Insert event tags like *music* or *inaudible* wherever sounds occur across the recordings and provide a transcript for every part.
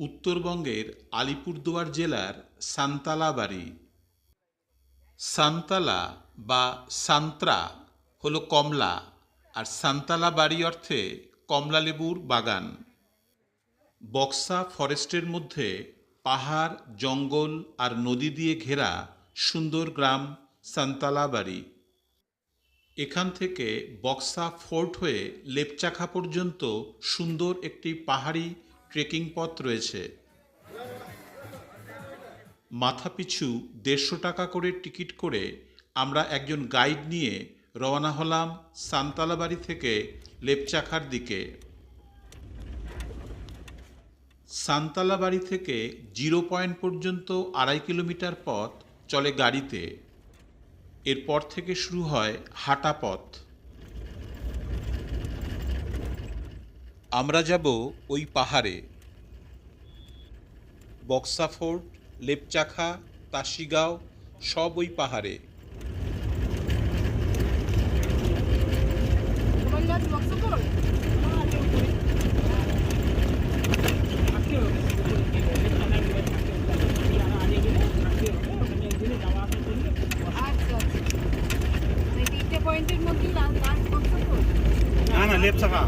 উত্তরবঙ্গের আলিপুরদুয়ার জেলার সান্তালা বাড়ি সান্তালা বা সান্ত্রা হল কমলা আর সান্তালা বাড়ি অর্থে কমলালেবুর বাগান। বক্সা ফরেস্টের মধ্যে পাহাড়, জঙ্গল আর নদী দিয়ে ঘেরা সুন্দর গ্রাম সান্তালা বাড়ি এখান থেকে বক্সা ফোর্ট হয়ে লেপচাখা পর্যন্ত সুন্দর একটি পাহাড়ি ট্রেকিং পথ রয়েছে। মাথাপিছু দেড়শো টাকা করে টিকিট করে আমরা একজন গাইড নিয়ে রওনা হলাম সান্তালাবাড়ি থেকে লেপচাখার দিকে। সান্তালাবাড়ি থেকে জিরো পয়েন্ট পর্যন্ত আড়াই কিলোমিটার পথ চলে গাড়িতে। এরপর থেকে শুরু হয় হাঁটা পথ। আমরা যাব ওই পাহাড়ে। বক্সাফোর্ড লেপচাখা তাসিগাঁও সব ওই পাহাড়ে তোমার নাচ বক্স কর আচ্ছা আচ্ছা এই তিনটে পয়েন্টের মধ্যে লাস্ট বক্স কর না না লেপ চাকা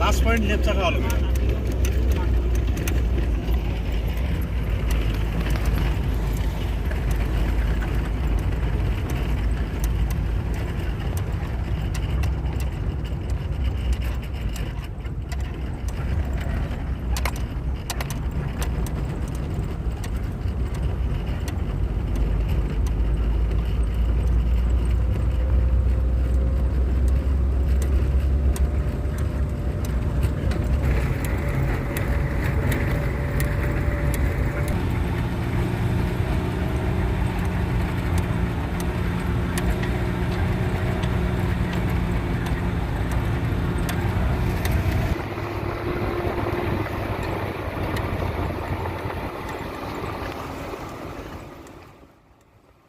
লাস্ট পয়েন্ট লেপ চাকা হলো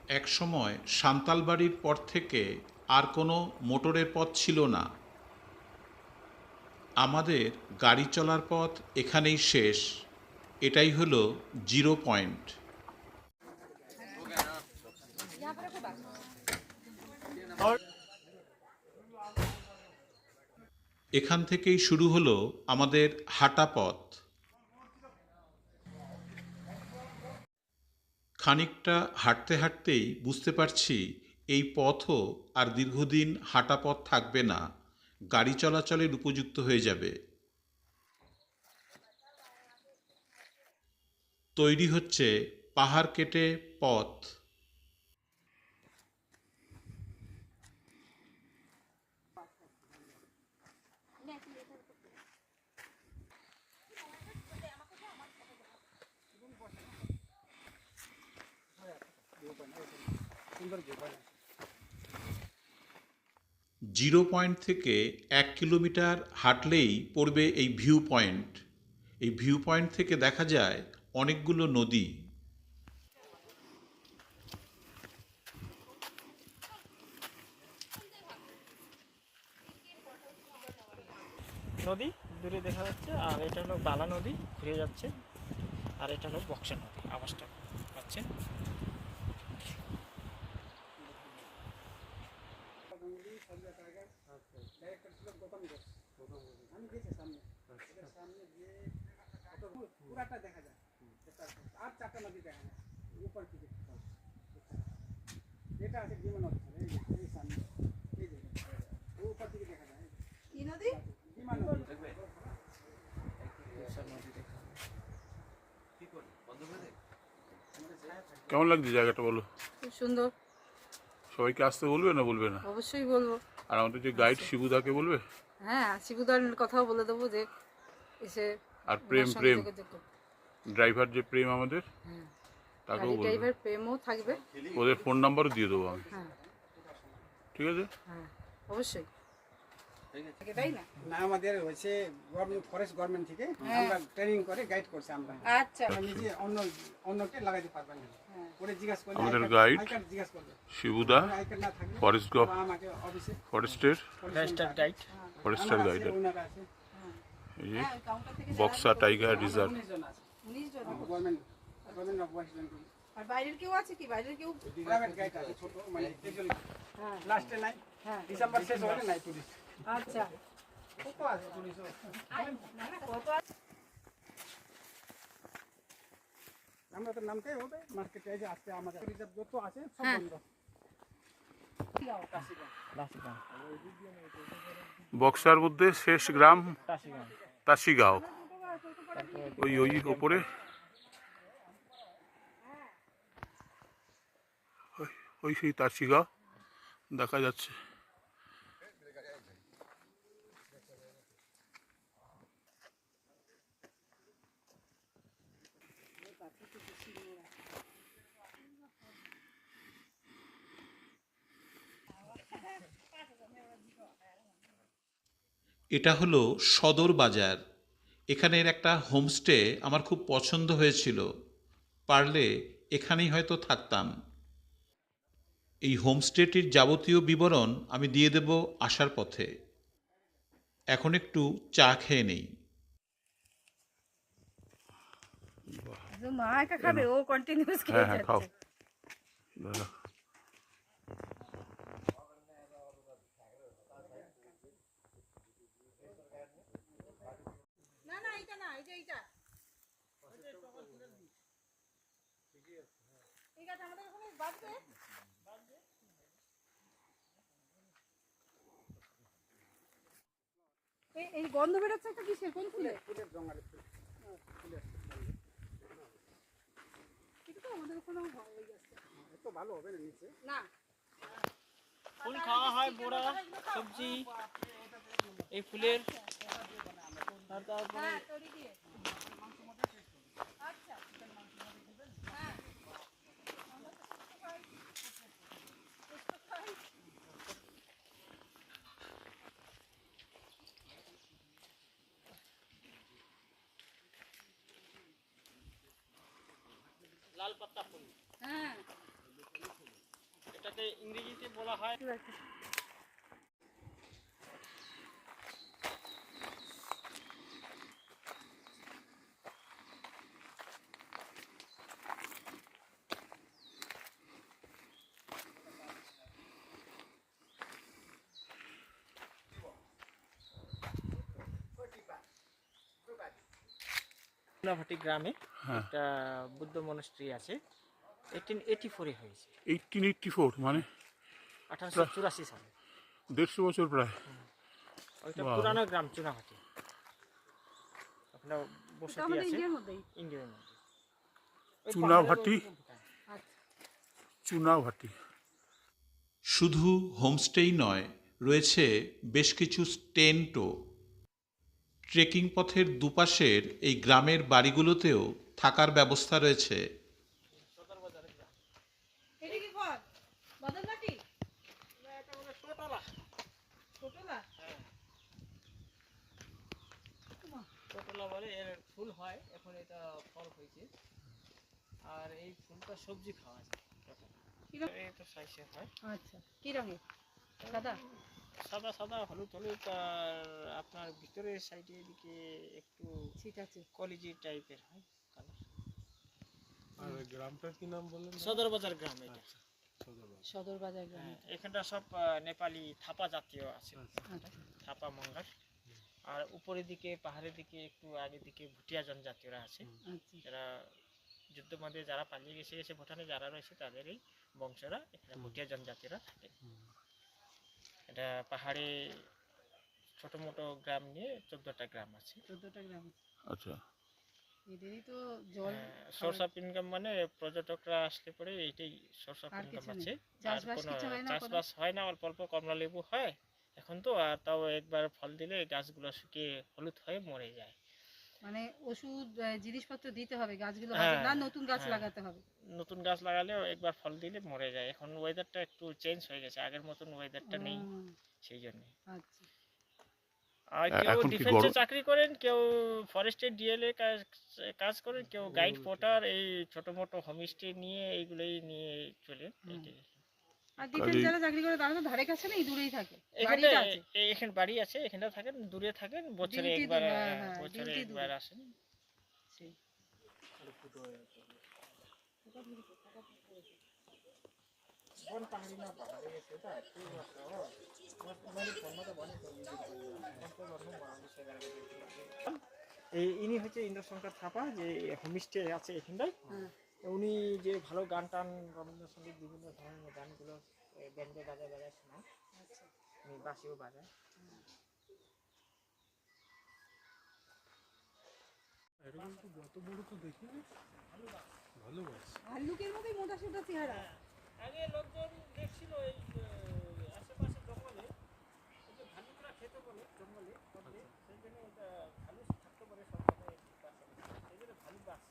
এক সময় সান্তালবাড়ির পর থেকে আর কোনো মোটরের পথ ছিল না। আমাদের গাড়ি চলার পথ এখানেই শেষ। এটাই হলো জিরো পয়েন্ট। এখান থেকেই শুরু হলো আমাদের হাঁটা পথ। খানিকটা হাঁটতে হাঁটতেই বুঝতে পারছি এই পথও আর দীর্ঘদিন হাঁটা পথ থাকবে না, গাড়ি চলাচলের উপযুক্ত হয়ে যাবে। তৈরি হচ্ছে পাহাড় কেটে পথ। জিরো পয়েন্ট থেকে এক কিলোমিটার হাঁটলেই পড়বে এই ভিউ পয়েন্ট। এই ভিউ পয়েন্ট থেকে দেখা যায় অনেকগুলো নদী। নদী, দূরে দেখা যাচ্ছে, আর এটা হলো বালা নদী, ঘুরে যাচ্ছে, আর এটা হলো বক্সা নদী আওয়াজটা পাচ্ছেন? দেখা যায়। আর চারটা নদী দেখা যায়। উপর থেকে এটা আছে বিমান নদী এই এই সামনে। এই যে উপর থেকে দেখা যায়। কি নদী? বিমান নদী কেমন লাগছে জায়গাটা বলো? খুব সুন্দর। সবাইকে আসতে বলবে না বলবে না? অবশ্যই বলব। আর আমাদের যে গাইড শিবুদাকে বলবে? হ্যাঁ শিবুদার কথাও বলে দেবো যে এসে আর প্রেম প্রেম। ড্রাইভার যে প্রেম আমাদের হ্যাঁ। তাকেও ড্রাইভার প্রেমও থাকবে। ওদের ফোন নাম্বারও দিয়ে দেবো আমি। হ্যাঁ। ঠিক আছে? হ্যাঁ অবশ্যই। না? আমাদের হয়েছে গভর্নমেন্ট ফরেস্ট গভর্নমেন্ট থেকে আমরা ট্রেনিং করে গাইড করছে আমরা। আচ্ছা। নিজে অন্য অন্যকে লাগাইতে পারবেন না। ওরে জিজ্ঞাসা করলে আমাদের I card- guide I card জিজ্ঞাসা করবে। শিবুদা আই কার্ড না থাকলে ফরেস্ট গভ ফরেস্টের গাইড এই হ্যাঁ বক্সা টাইগার রিজার্ভ উনিশ জন government government of West Bengal আর বাইরের কেউ আছে কি? বাইরের কেউ? প্রাইভেট গাইড আছে ছোট মানে হ্যাঁ। লাস্টে নাই। হ্যাঁ। ডিসেম্বর শেষ হলে নাই পুলিশ। আচ্ছা। কত আছে পুলিশও না না কত আছে? আমরা তো নামতেই হবে। মার্কেটে এই যে আসতে আমাদের রিজার্ভ যত আছে সব হ্যাঁ। বন্ধ। বক্সার মধ্যে শেষ গ্রাম টাসিগাঁও তাসিগাঁও ওই ওই ওপরে? ওই- সেই তাসিগাঁও দেখা যাচ্ছে। এটা হলো সদর বাজার। এখানের একটা হোমস্টে আমার খুব পছন্দ হয়েছিল। পারলে এখানেই হয়তো থাকতাম। এই হোমস্টেটির যাবতীয় বিবরণ আমি দিয়ে দেব আসার পথে। এখন একটু চা খেয়ে নেই। মা একা খাবে ও কন্টিনিউস হ্যাঁ খেয়ে হ্যাঁ খাও যাচ্ছে দাদা না না এটা না এই যে এইটা ঠিক আছে আমাদের ওখানে বাজবে এই- এই গন্ধ বেরোচ্ছে একটা কিসের কোন ফুলে ফুলের জঙ্গলে এটা তো আমাদের ওখানেও হয় ওই গাছটা। এত ভালো হবে না নিচে না ফুল খাওয়া হয় বোড়া সবজি এই ফুলের লাল পাতা ফুল। হ্যাঁ এটাকে ইংরেজিতে বলা হয় চুনাভাটি গ্রামে হ্যাঁ। একটা বুদ্ধ মনস্ট্রি আছে। এইটিন এইটি ফোরে হয়েছে। এইটিন এইটটি ফোর মানে? আঠারোশো চুরাশি সালে। দেড়শো বছর প্রায়। ওইটা পুরানো গ্রাম চুনাভাটি। বসতি আছে। ইন্ডিয়ার মধ্যে। চুনাভাটি? চুনাভাটি। শুধু হোমস্টেই নয় রয়েছে বেশ কিছু টেন্টও। ট্রেকিং পথের দুপাশের এই গ্রামের বাড়িগুলোতেও থাকার ব্যবস্থা রয়েছে। এটা কি ঘর? বদলঘাটি ছোটলা? ছোটলা বলে এর ফুল হয় এখন এটা ফল হয়েছে। আর এই ফুলটা সবজি খাওয়া যায়। সাইজের হয়। আচ্ছা কি রঙের? সাদা? সাদা সাদা হলুদ হলুদ আর আপনার ভিতরের সাইডে এদিকে একটু ঠিক আছে। কলিজি টাইপের হয় কালার আর গ্রামটার কি নাম বললেন? সদর বাজার গ্রাম এটা। সদর বাজার গ্রামে। হ্যাঁ, এখানটা সব নেপালি থাপা জাতীয় আছে। আচ্ছা। থাপা মঙ্গার আর উপরের দিকে পাহাড়ের দিকে একটু আগের দিকে ভুটিয়া জনজাতীয়রা আছে। আচ্ছা। যারা যুদ্ধের মধ্যে যারা পালিয়ে গেছে গেছে ভুটানে যারা রয়েছে তাদের এই বংশরা এখানে ভুটিয়া জনজাতিরা থাকে। এটা পাহাড়ে ছোট মোটো গ্রাম নিয়ে চোদ্দটা গ্রাম আছে। চোদ্দটা গ্রাম আছে। আচ্ছা। এদেরই তো জল সোর্স অফ ইনকাম মানে পর্যটকরা আসলে পরে এইটাই সোর্স অফ ইনকাম আছে। আর হয় কোনো? চাষবাস হয় না অল্প অল্প কমলা লেবু হয়। এখন তো আর তাও একবার ফল দিলে গাছগুলো শুকিয়ে হলুদ হয়ে মরে যায়। মানে ওষুধ আহ, জিনিসপত্র দিতে হবে গাছগুলো হ্যাঁ, না নতুন গাছ হ্যাঁ। লাগাতে হবে। নতুন গাছ লাগালেও একবার ফল দিলে মরে যায়। এখন ওয়েদারটা একটু চেঞ্জ হয়ে গেছে আগের মতন ওয়েদারটা নেই সেই জন্য। আচ্ছা। আর কেউ ডিফেন্সে চাকরি করেন কেউ ফরেস্টে ডিএলএ কাজ কাজ করেন কেউ গাইড পোর্টার এই ছোট মোটো হোমস্টে নিয়ে এইগুলোই নিয়ে চলে এইটাই। আর যারা চাকরি করে ধারে কাছে দূরেই থাকে। এখানে বাড়ি আছে থাকেন দূরে থাকেন বছরে একবার হ্যাঁ, বছরে আসেন। এই ইনি হচ্ছে ইন্দ্রশঙ্কর থাপা যে হোমস্টে আছে এখানটায়। হ্যাঁ। উনি যে ভালো গান টান রবীন্দ্রসঙ্গীত বিভিন্ন ধরনের গানগুলো ব্যান্ডে বাজায় বাজায় শোনায়। উনি বাঁশিও বাজায়। ভাল্লুকের মতোই মোটা সোটা চেহারা। আগে লোকজন দেখছিল এই আশেপাশে জঙ্গলে। এই যে খেতে বলে জঙ্গলে সেই জন্য এটা ভালু থাকতে পারে সব সময় এই পাশে সেই জন্য ভালু বাস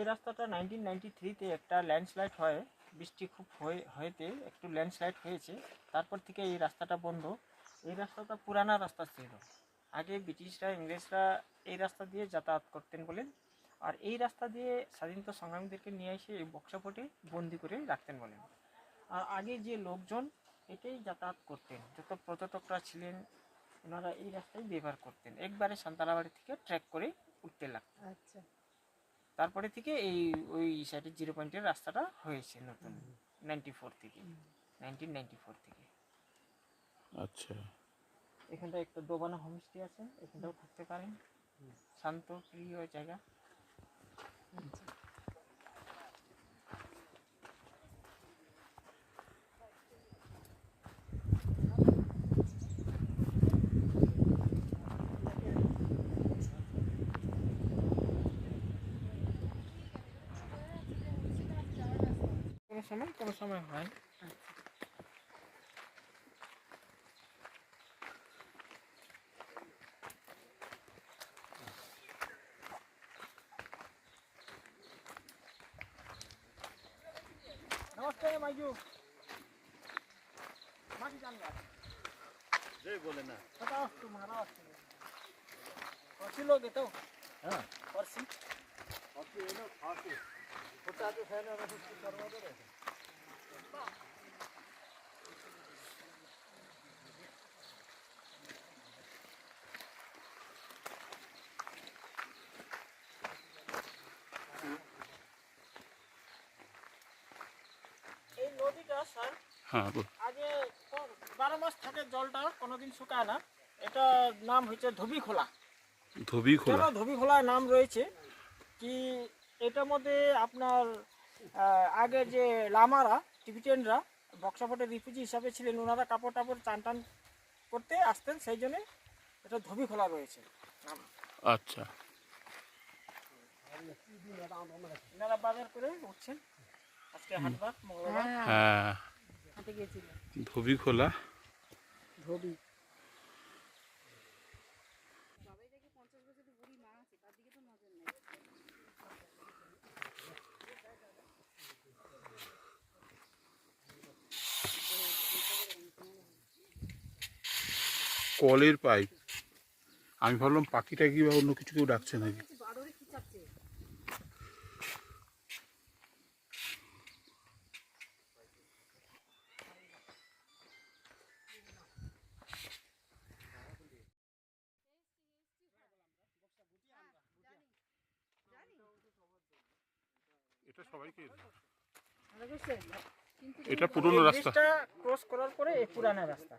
এই রাস্তাটা নাইনটিন নাইনটি থ্রিতে একটা ল্যান্ডস্লাইড হয়, বৃষ্টি খুব হয়ে, হয়েতে একটু ল্যান্ডস্লাইড হয়েছে, তারপর থেকে এই রাস্তাটা বন্ধ। এই রাস্তাটা পুরানা রাস্তা ছিল। আগে ব্রিটিশরা, ইংরেজরা এই রাস্তা দিয়ে যাতায়াত করতেন বলেন আর এই রাস্তা দিয়ে স্বাধীনতা সংগ্রামীদেরকে নিয়ে এসে এই বক্সাপটে বন্দি করে রাখতেন বলেন আর আগে যে লোকজন এটাই যাতায়াত করতেন। যত পর্যটকরা ছিলেন, ওনারা এই রাস্তায় ব্যবহার করতেন। একবারে সান্তালাবাড়ি থেকে ট্রেক করে উঠতে লাগতেন। আচ্ছা। তারপরে থেকে এই ওই সাইডে জিরো পয়েন্টের রাস্তাটা হয়েছে নতুন নাইনটি ফোর থেকে। নাইনটিন নাইনটি ফোর থেকে। আচ্ছা। এখানটা একটা দোবানো হোমস্টে আছে এখানটাও থাকতে পারেন। শান্ত প্রিয় জায়গা। সময়? কোনো সময় হয়। নমস্তে মাইজু। মাটি জানলা যে বলে না। কথা আসতো মারা আসতো কর্সি লোক হ্যাঁ। কর্সি কর্সি এলো ফাঁসি কোথায় তো ফ্যান হবে কিছু করব স্যার। হ্যাঁ আগে বারো মাস থাকে জলটা কোনোদিন শুকায় না। এটা নাম হচ্ছে ধোবি খোলা ধোবি খোলা ধোবি খোলার নাম রয়েছে? কি এটার মধ্যে আপনার আগে যে লামারা টিবিটেনরা বক্সাপটে রিফিউজি হিসাবে ছিলেন ওনারা কাপড় টাপড় চান টান করতে আসতেন সেই জন্য এটা ধোবি খোলা রয়েছে। আচ্ছা। বাজার করে উঠছেন। হ্যাঁ হ্যাঁ ধোবি খোলা ধোবি বাবাই দেখে পঞ্চাশ বছরের বুড়ি মা আছে তার দিকে তো নজর নেই কলের পাইপ। আমি ভাবলাম পাখিটা কি বা অন্য কিছু কেউ ডাকছে নাকি বারোরে কি চাপছে এটা সবাইকে ভালো করছে কিন্তু এটা পুরনো রাস্তা। ক্রস করার পরে এই পুরানা রাস্তা।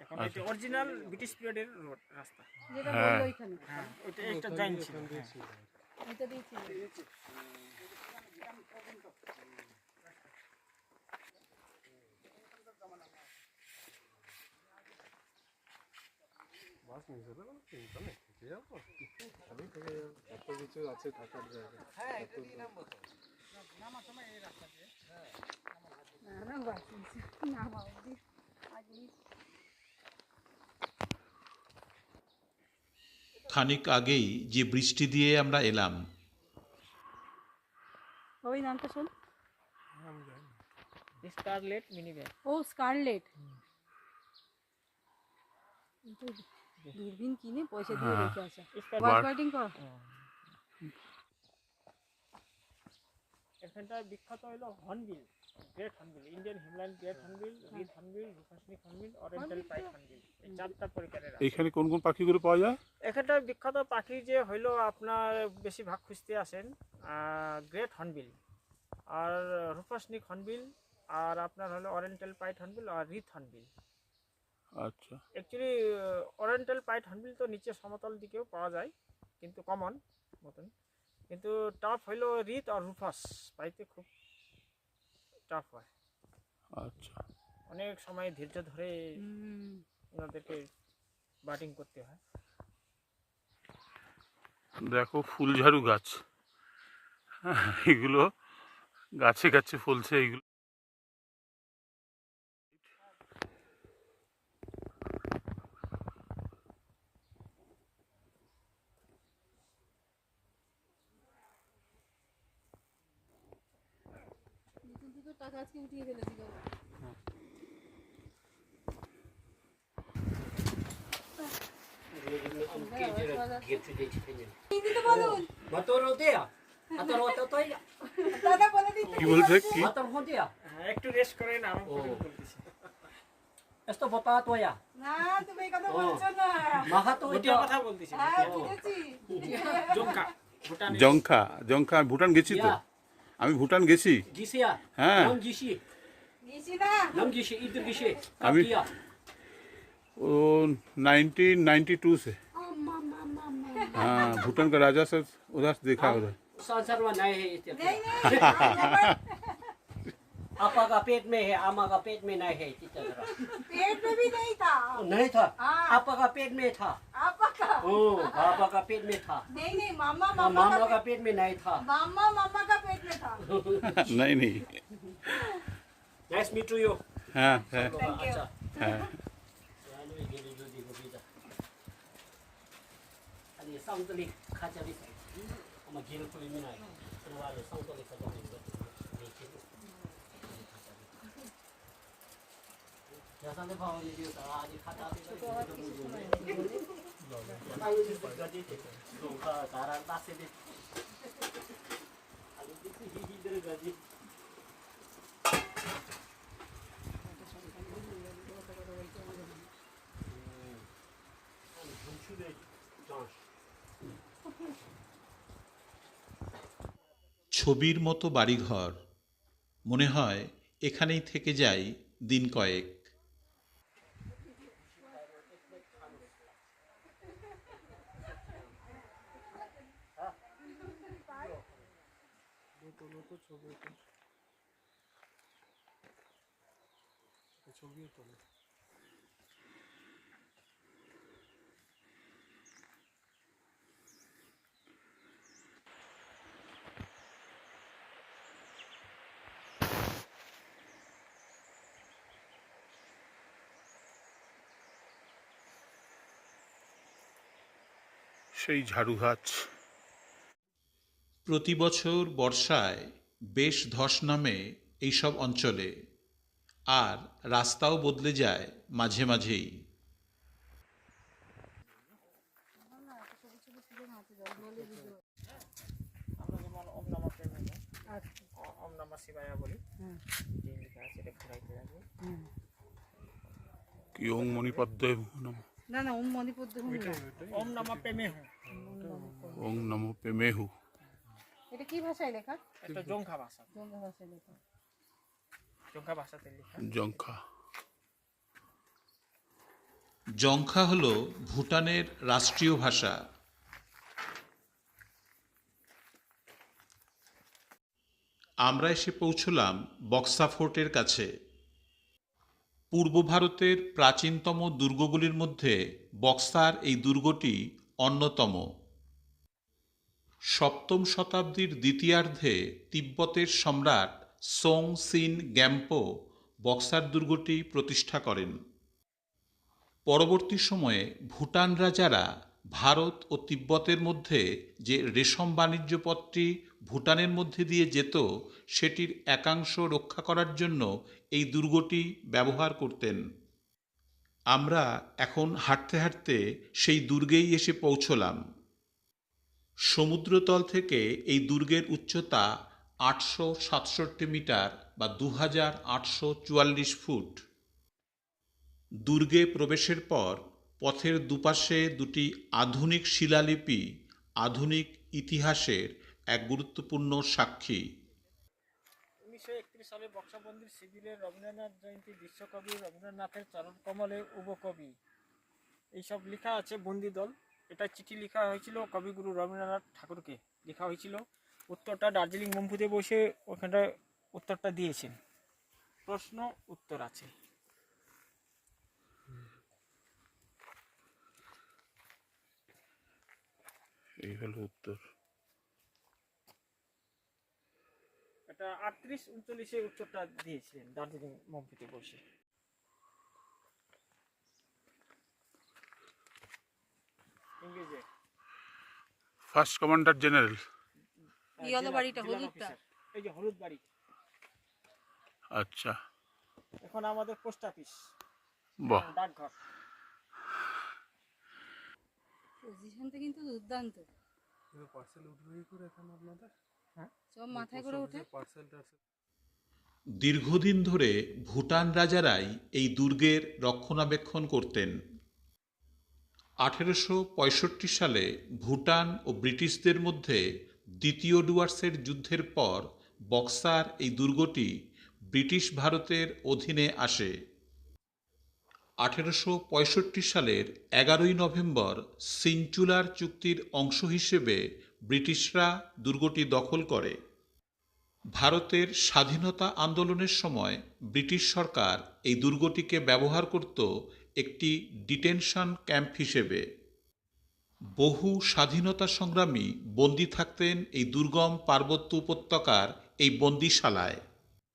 এখন এটা অরিজিনাল ব্রিটিশ পিরিয়ডের রোড রাস্তা। যেটা হ্যাঁ। বলল ওইখানে। হ্যাঁ এটা একটা জয়েন ছিল হ্যাঁ। না না বাস না বাবু আজকে খানিক আগেই যে বৃষ্টি দিয়ে আমরা এলাম ওই নামটা শোন স্কারলেট মিনি ব্যাগ ও স্কারলেট দূরবীন কিনে পয়সা দিয়ে হ্যাঁ। রেখে আসা স্কার বার্ড ফাইটিং কর এখানটা বিখ্যাত হলো hornbill great hornbill Indian Himalayan great hornbill wreathed hornbill rufous necked hornbill oriental pied hornbill এই চারটা প্রকারের আছে। এইখানে কোন কোন পাখিগুলো পাওয়া যায়? এখানটা বিখ্যাত পাখি যে হইল আপনার বেশি ভাগ খুঁজতে আসেন গ্রেট হর্নবিল আর রুফাসনিক হর্নবিল আর আপনার হলো অরেন্টাল পাইট হর্নবিল আর রিথ হর্নবিল আচ্ছা। অ্যাকচুয়ালি ওরিয়েন্টাল পাইট হর্নবিল তো নিচে সমতল দিকেও পাওয়া যায় কিন্তু কমন মতন। কিন্তু টাফ হইল রিত আর রুফাস পাইতে খুব টাফ হয়। আচ্ছা। অনেক সময় ধৈর্য ধরে ওনাদেরকে বাটিং করতে হয়। দেখো ফুলঝাড়ু গাছ। এগুলো গাছে গাছে ফুলছে এগুলো নতুন থেকে টাকা আজকে উঠিয়ে ফেলেছি বাবা হিন্দিতে বলুন Motor dia. Motor motor tu ya. দাদা কি বলছে কি dia. হ্যাঁ একটু রেস্ট করেন আমি বলতেছি না তুমি কথা। বলছো না কথা বলতেছি হ্যাঁ বুঝেছি ভুটান জঙ্কা জঙ্কা ভুটান গেছি তো. আমি ভুটান গেছি Gisi ya. হ্যাঁ Nam gisi. নিছি না Nam gisi itu gisi. Abi- Kaki ya. वो 1992 से हाँ भूटान का राजा सब उधर से देखा उधर आपा का पेट में है आमा का पेट में नहीं है चित्ता जरा पेट में भी नहीं था नहीं था हाँ। आपा का पेट में था आपा का ओ पापा का पेट में था नहीं नहीं मामा मामा मामा का का पेट में नहीं था मामा मामा का पेट में था नहीं नहीं नाइस मीट टू यू हाँ है Thank you. अच्छा हाँ Lalu gini dulu di berbeda. Ani sang tuli kaca di sana. Ama gil tuli minai. Keluar sang tuli kaca di sana. *laughs* ছবির মতো বাড়িঘর। মনে হয় এখানেই থেকে যাই দিন কয়েক। সেই ঝাড়ু গাছ প্রতি বছর বর্ষায় বেশ ধস নামে এইসব অঞ্চলে আর রাস্তাও বদলে যায় মাঝে মাঝেই। ওম ওম নমঃ কি ওং মণিপদ্ম নম? না না ওম ওম নমঃ প্রেমে হুঁ। ওং নম পেমেহু এটা কি ভাষায় লেখা? এটা জঙ্কা ভাষা। বাংলা ভাষায় লেখা। জঙ্কা ভাষাতে লেখা। জঙ্কা জংখা হল ভুটানের রাষ্ট্রীয় ভাষা। আমরা এসে পৌঁছলাম বক্সা ফোর্টের কাছে। পূর্ব ভারতের প্রাচীনতম দুর্গগুলির মধ্যে বক্সার এই দুর্গটি অন্যতম। সপ্তম শতাব্দীর দ্বিতীয়ার্ধে তিব্বতের সম্রাট সোং সিন গ্যাম্পো বক্সার দুর্গটি প্রতিষ্ঠা করেন। পরবর্তী সময়ে ভুটান রাজারা ভারত ও তিব্বতের মধ্যে যে রেশম বাণিজ্য পথটি ভুটানের মধ্যে দিয়ে যেত, সেটির একাংশ রক্ষা করার জন্য এই দুর্গটি ব্যবহার করতেন। আমরা এখন হাঁটতে হাঁটতে সেই দুর্গেই এসে পৌঁছলাম। সমুদ্রতল থেকে এই দুর্গের উচ্চতা আটশো সাতষট্টি মিটার বা দু হাজার আটশো চুয়াল্লিশ ফুট। দুর্গে প্রবেশের পর পথের দুপাশে দুটি আধুনিক শিলালিপি, আধুনিক ইতিহাসের এক গুরুত্বপূর্ণ সাক্ষী। উনিশশো একত্রিশ সালে বক্সাবন্দির শিবিরে রবীন্দ্রনাথ জয়ন্তী বিশ্বকবি রবীন্দ্রনাথের চরণ কমলে উপকবি। এইসব লেখা আছে বন্দি দল। এটা চিঠি লেখা হয়েছিল কবিগুরু রবীন্দ্রনাথ ঠাকুরকে। লেখা হয়েছিল উত্তরটা দার্জিলিং বম্পুতে বসে ওখানটা উত্তরটা দিয়েছেন। প্রশ্ন উত্তর আছে। এই হলো উত্তর। এটা আটত্রিশ উনচল্লিশে উত্তরটা দিয়েছিলেন দার্জিলিং বম্পুতে বসে। ইংরেজে। First commander general. কি বাড়িটা, হলুদটা? এই যে হলুদ বাড়ি। আচ্ছা। এখন আমাদের পোস্ট অফিস। বাহ। ডাকঘর। পজিশনটা কিন্তু দুর্দান্ত। সব মাথায় করে ওঠে। দীর্ঘদিন ধরে ভুটান রাজারাই এই দুর্গের রক্ষণাবেক্ষণ করতেন। আঠেরোশো পঁয়ষট্টি সালে ভুটান ও ব্রিটিশদের মধ্যে দ্বিতীয় ডুয়ার্সের যুদ্ধের পর বক্সার এই দুর্গটি ব্রিটিশ ভারতের অধীনে আসে। আঠেরোশো পঁয়ষট্টি সালের এগারোই নভেম্বর সিনচুলার চুক্তির অংশ হিসেবে ব্রিটিশরা দুর্গটি দখল করে। ভারতের স্বাধীনতা আন্দোলনের সময় ব্রিটিশ সরকার এই দুর্গটিকে ব্যবহার করত একটি ডিটেনশন ক্যাম্প হিসেবে। বহু স্বাধীনতা সংগ্রামী বন্দী থাকতেন এই দুর্গম পার্বত্য উপত্যকার এই বন্দিশালায়।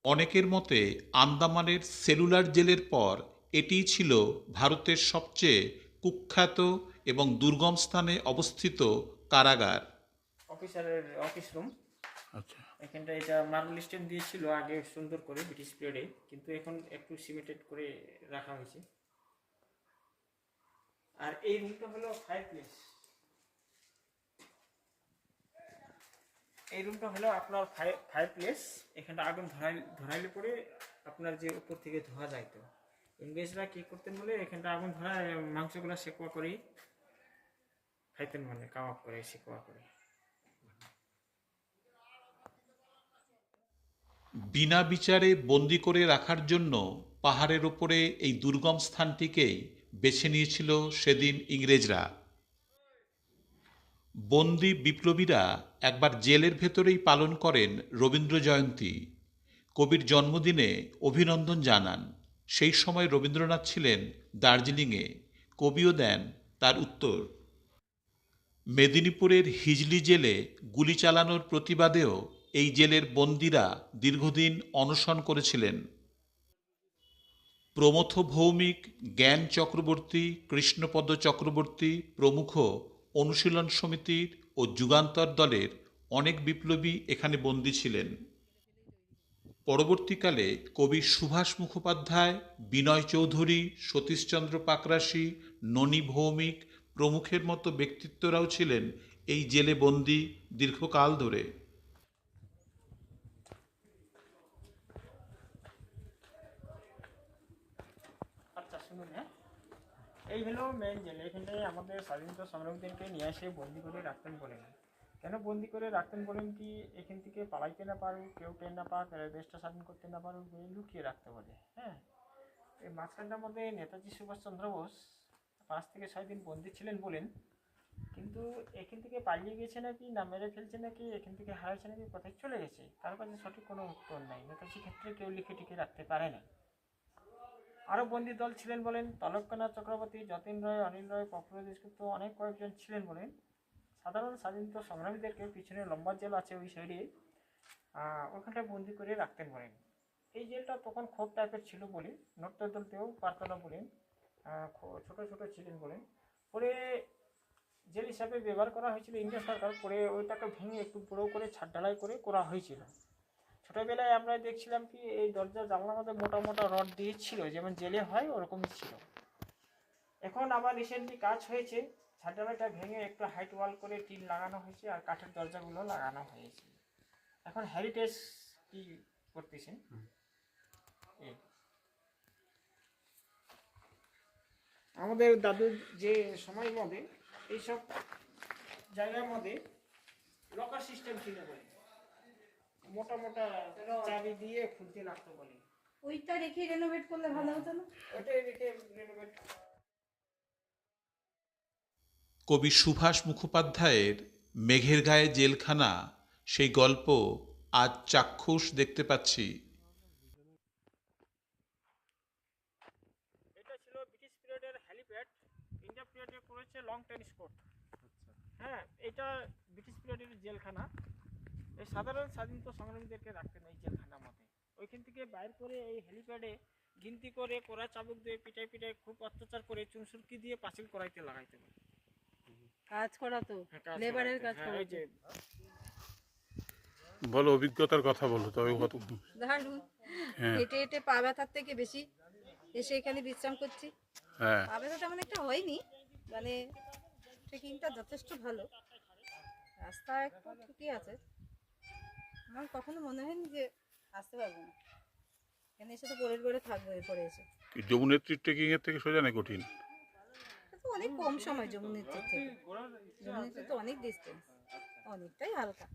অনেকের মতে আন্দামানের সেলুলার জেলের পর এটিই ছিল ভারতের সবচেয়ে কুখ্যাত এবং দুর্গম স্থানে অবস্থিত কারাগার। অফিসারের অফিস রুম। আচ্ছা। এখানটা এটা মার্বেল স্টেন দিয়েছিল আগে সুন্দর করে ব্রিটিশ পিরিয়ডে কিন্তু এখন একটু সিমেন্টেড করে রাখা হয়েছে। আর এই রুমটা হলো ফায়ার প্লেস এই রুমটা হলো আপনার ফায়ার প্লেস এখানটা আগুন ধরাই, ধরাইলে পরে আপনার যে উপর থেকে ধোয়া যাইতো ইংরেজরা কি করতেন বলে, এখানটা আগুন ধরায় মাংসগুলো সেকুয়া করে। খাইতেন মানে কাবাব করে সেকুয়া করে। বিনা বিচারে বন্দি করে রাখার জন্য পাহাড়ের ওপরে এই দুর্গম স্থানটিকেই বেছে নিয়েছিল সেদিন ইংরেজরা। বন্দি বিপ্লবীরা একবার জেলের ভেতরেই পালন করেন রবীন্দ্র জয়ন্তী। কবির জন্মদিনে অভিনন্দন জানান। সেই সময় রবীন্দ্রনাথ ছিলেন দার্জিলিংয়ে। কবিও দেন তার উত্তর। মেদিনীপুরের হিজলি জেলে গুলি চালানোর প্রতিবাদেও এই জেলের বন্দীরা দীর্ঘদিন অনশন করেছিলেন। প্রমথ ভৌমিক জ্ঞান চক্রবর্তী, কৃষ্ণপদ চক্রবর্তী প্রমুখ অনুশীলন সমিতির ও যুগান্তর দলের অনেক বিপ্লবী এখানে বন্দী ছিলেন। পরবর্তীকালে কবি সুভাষ মুখোপাধ্যায়, বিনয় চৌধুরী, সতীশচন্দ্র পাকরাশি, ননী ভৌমিক প্রমুখের মতো ব্যক্তিত্বরাও ছিলেন এই জেলে বন্দী দীর্ঘকাল ধরে আচ্ছা শুনুন হ্যাঁ এই হলো মেন জেল। এখানটায় আমাদের স্বাধীনতা সংগ্রামীদেরকে নিয়ে এসে বন্দি করে রাখতেন বলেন। কেন বন্দি করে রাখতেন বলেন কি, এখান থেকে পালাইতে না পারুক, কেউ ট্রেন না পাক দেশটা স্বাধীন করতে না পারুক লুকিয়ে রাখতে বলে হ্যাঁ? এই মাঝখানটার মধ্যে নেতাজি সুভাষচন্দ্র বোস পাঁচ থেকে ছয় দিন বন্দি ছিলেন বলেন। কিন্তু এখান থেকে পালিয়ে গেছে নাকি, না মেরে ফেলছে নাকি, এখান থেকে হারাইছে নাকি, কোথায় চলে গেছে? তার কাছে সঠিক কোনো উত্তর নাই। নেতাজি ক্ষেত্রে কেউ লিখে টিকে রাখতে পারে না। আরও বন্দী দল ছিলেন বলেন তলক্কনাথ চক্রবর্তী, যতীন রায়, অনিল রায় দেশগুপ্ত অনেক কয়েকজন ছিলেন বলেন। সাধারণ স্বাধীনতা সংগ্রামীদেরকে পিছনে লম্বা জেল আছে ওই সাইডে ওখানটায় বন্দি করে রাখতেন বলেন। এই জেলটা তখন ক্ষোভ টাইপের ছিল বলে নর্তর দলতেও পারত না বলেন ছোট ছোট ছিলেন বলেন। পরে জেল হিসাবে ব্যবহার করা হয়েছিল ইন্ডিয়া সরকার, পরে ওইটাকে ভেঙে একটু বড়ো করে ছাদ ঢালাই করে করা হয়েছিল। ছোটোবেলায় আমরা দেখছিলাম কি, এই দরজা জানলার মধ্যে মোটা মোটা রড দিয়েছিল, যেমন জেলে হয় ওরকমই ছিল। এখন আবার রিসেন্টলি কাজ হয়েছে ছাদ ঢালাইটা ভেঙে একটু হাইট ওয়াল করে টিন লাগানো হয়েছে আর কাঠের দরজাগুলো লাগানো হয়েছে। এখন হেরিটেজ কি করতেছেন। আমাদের দাদু যে সময় মধ্যে এইসব জায়গার মধ্যে লকার সিস্টেম ছিল বলে। মোটা মোটা চাবি দিয়ে খুলতে লাগতো বলে। ওইটা রেখে রেনোভেট করলে ভালো হতো না? ওটাই রেখে renovate কবি সুভাষ মুখোপাধ্যায়ের মেঘের গায়ে জেলখানা সেই গল্প আজ চাক্ষুষ দেখতে পাচ্ছি। এটা ছিল ব্রিটিশ পিরিয়ডের হ্যালিপ্যাড। ইন্ডিয়া পিরিয়ডে করেছে লং টেনিস কোর্ট। হ্যাঁ এটা ব্রিটিশ পিরিয়ডের জেলখানা। এই সাধারণ স্বাধীনতা সংগ্রামীদেরকে রাখতেন এই জেলখানার মধ্যে ওইখান থেকে বাইর করে এই হেলিপ্যাডে গিনতি করে কোরা চাবুক দিয়ে পিটাই পিটাই খুব অত্যাচার করে চুনসুরকি দিয়ে পাঁচিল করাইতে লাগাইতে বলে। কাজ করা তো হ্যাঁ, লেবারের কাজ হ্যাঁ, করা যে বলো অভিজ্ঞতার কথা বলো তবে কত দারুণ। হ্যাঁ। হেঁটে হেঁটে পা ব্যথার থেকে বেশি এসে এখানে বিশ্রাম করছি। হ্যাঁ। পা ব্যথা তেমন একটা হয়নি মানে ট্রেকিংটা যথেষ্ট ভালো। রাস্তা একটু ঠিকই আছে। আমার কখনো মনে হয়নি যে আসতে পারব না। এখানে এসে তো পরের ঘরে থাকব এরপরে এসে। কি যমুনেত্রী ট্রেকিং এর থেকে সোজা নেই কঠিন? তো অনেক কম সময় যমুনেত্রীর থেকে। যমুনেত্রী তো অনেক ডিস্টেন্স অনেকটাই হালকা।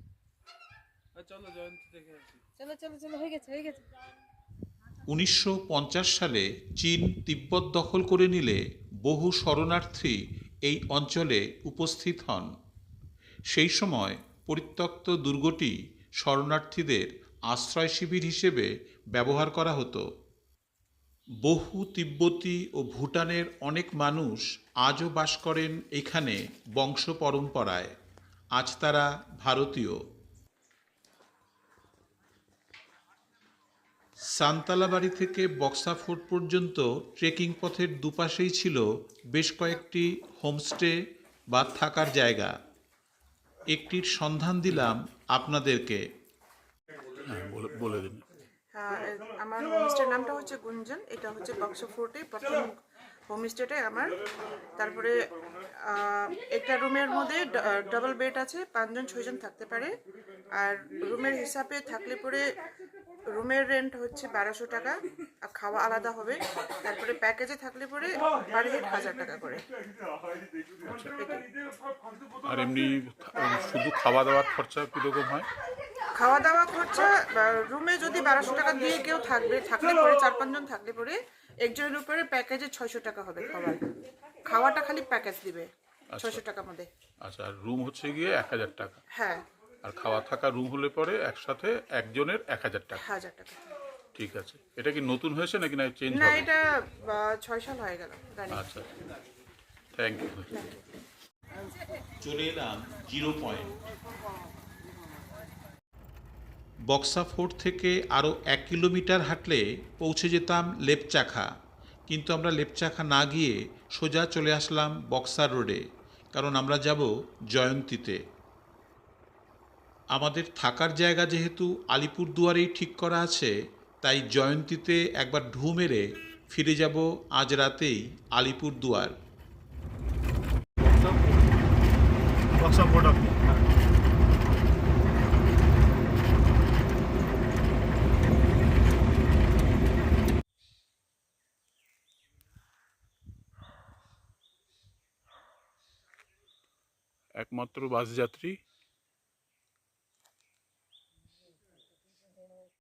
চলো চলো চলো হয়ে গেছে হয়ে গেছে। উনিশশো পঞ্চাশ সালে চীন তিব্বত দখল করে নিলে বহু শরণার্থী এই অঞ্চলে উপস্থিত হন। সেই সময় পরিত্যক্ত দুর্গটি শরণার্থীদের আশ্রয় শিবির হিসেবে ব্যবহার করা হতো। বহু তিব্বতী ও ভুটানের অনেক মানুষ আজও বাস করেন এখানে বংশ পরম্পরায়। আজ তারা ভারতীয়। সান্তালাবাড়ি থেকে বক্সা ফোর্ট পর্যন্ত ট্রেকিং পথের দুপাশেই ছিল বেশ কয়েকটি হোমস্টে বা থাকার জায়গা। একটির সন্ধান দিলাম আপনাদেরকে। হ্যাঁ বলে- বলে দিন। হ্যাঁ আমার হোমস্টের নামটা হচ্ছে গুঞ্জন এটা হচ্ছে বক্স ফোর্টে প্রথম হোমস্টেটে আমার। তারপরে একটা রুমের মধ্যে ডাবল বেড আছে পাঁচজন ছয়জন থাকতে পারে। আর রুমের হিসাবে থাকলে পরে রুমের রেন্ট হচ্ছে বারোশো টাকা। আর খাওয়া আলাদা হবে। তারপরে প্যাকেজে থাকলে পরে পার হেড হাজার টাকা করে। আর এমনি শুধু খাওয়া দাওয়ার খরচা কীরকম হয়? খাওয়া দাওয়া খরচা রুমে যদি বারোশো টাকা দিয়ে কেউ থাকবে থাকলে পরে চার পাঁচজন থাকলে পরে একজনের উপরে প্যাকেজে ছয়শো টাকা হবে খাবার খাওয়াটা খালি প্যাকেজ দিবে ছয়শো টাকার মধ্যে। আচ্ছা আর রুম হচ্ছে গিয়ে এক হাজার টাকা। হ্যাঁ। আর খাওয়া থাকা রুম হলে পরে একসাথে একজনের এক হাজার টাকা। হাজার টাকা। ঠিক আছে। এটা কি নতুন হয়েছে নাকি না চেঞ্জ না হবে? এটা আহ, ছয় সাল হয়ে গেল আচ্ছা থ্যাংক ইউ চলে এলাম জিরো পয়েন্ট। বক্সা ফোর্ট থেকে আরও এক কিলোমিটার হাঁটলে পৌঁছে যেতাম লেপচাখা। কিন্তু আমরা লেপচাখা না গিয়ে সোজা চলে আসলাম বক্সার রোডে কারণ আমরা যাব জয়ন্তীতে। আমাদের থাকার জায়গা যেহেতু আলিপুরদুয়ারেই ঠিক করা আছে তাই জয়ন্তীতে একবার ঢু মেরে ফিরে যাব আজ রাতেই আলিপুরদুয়ার একমাত্র বাস যাত্রী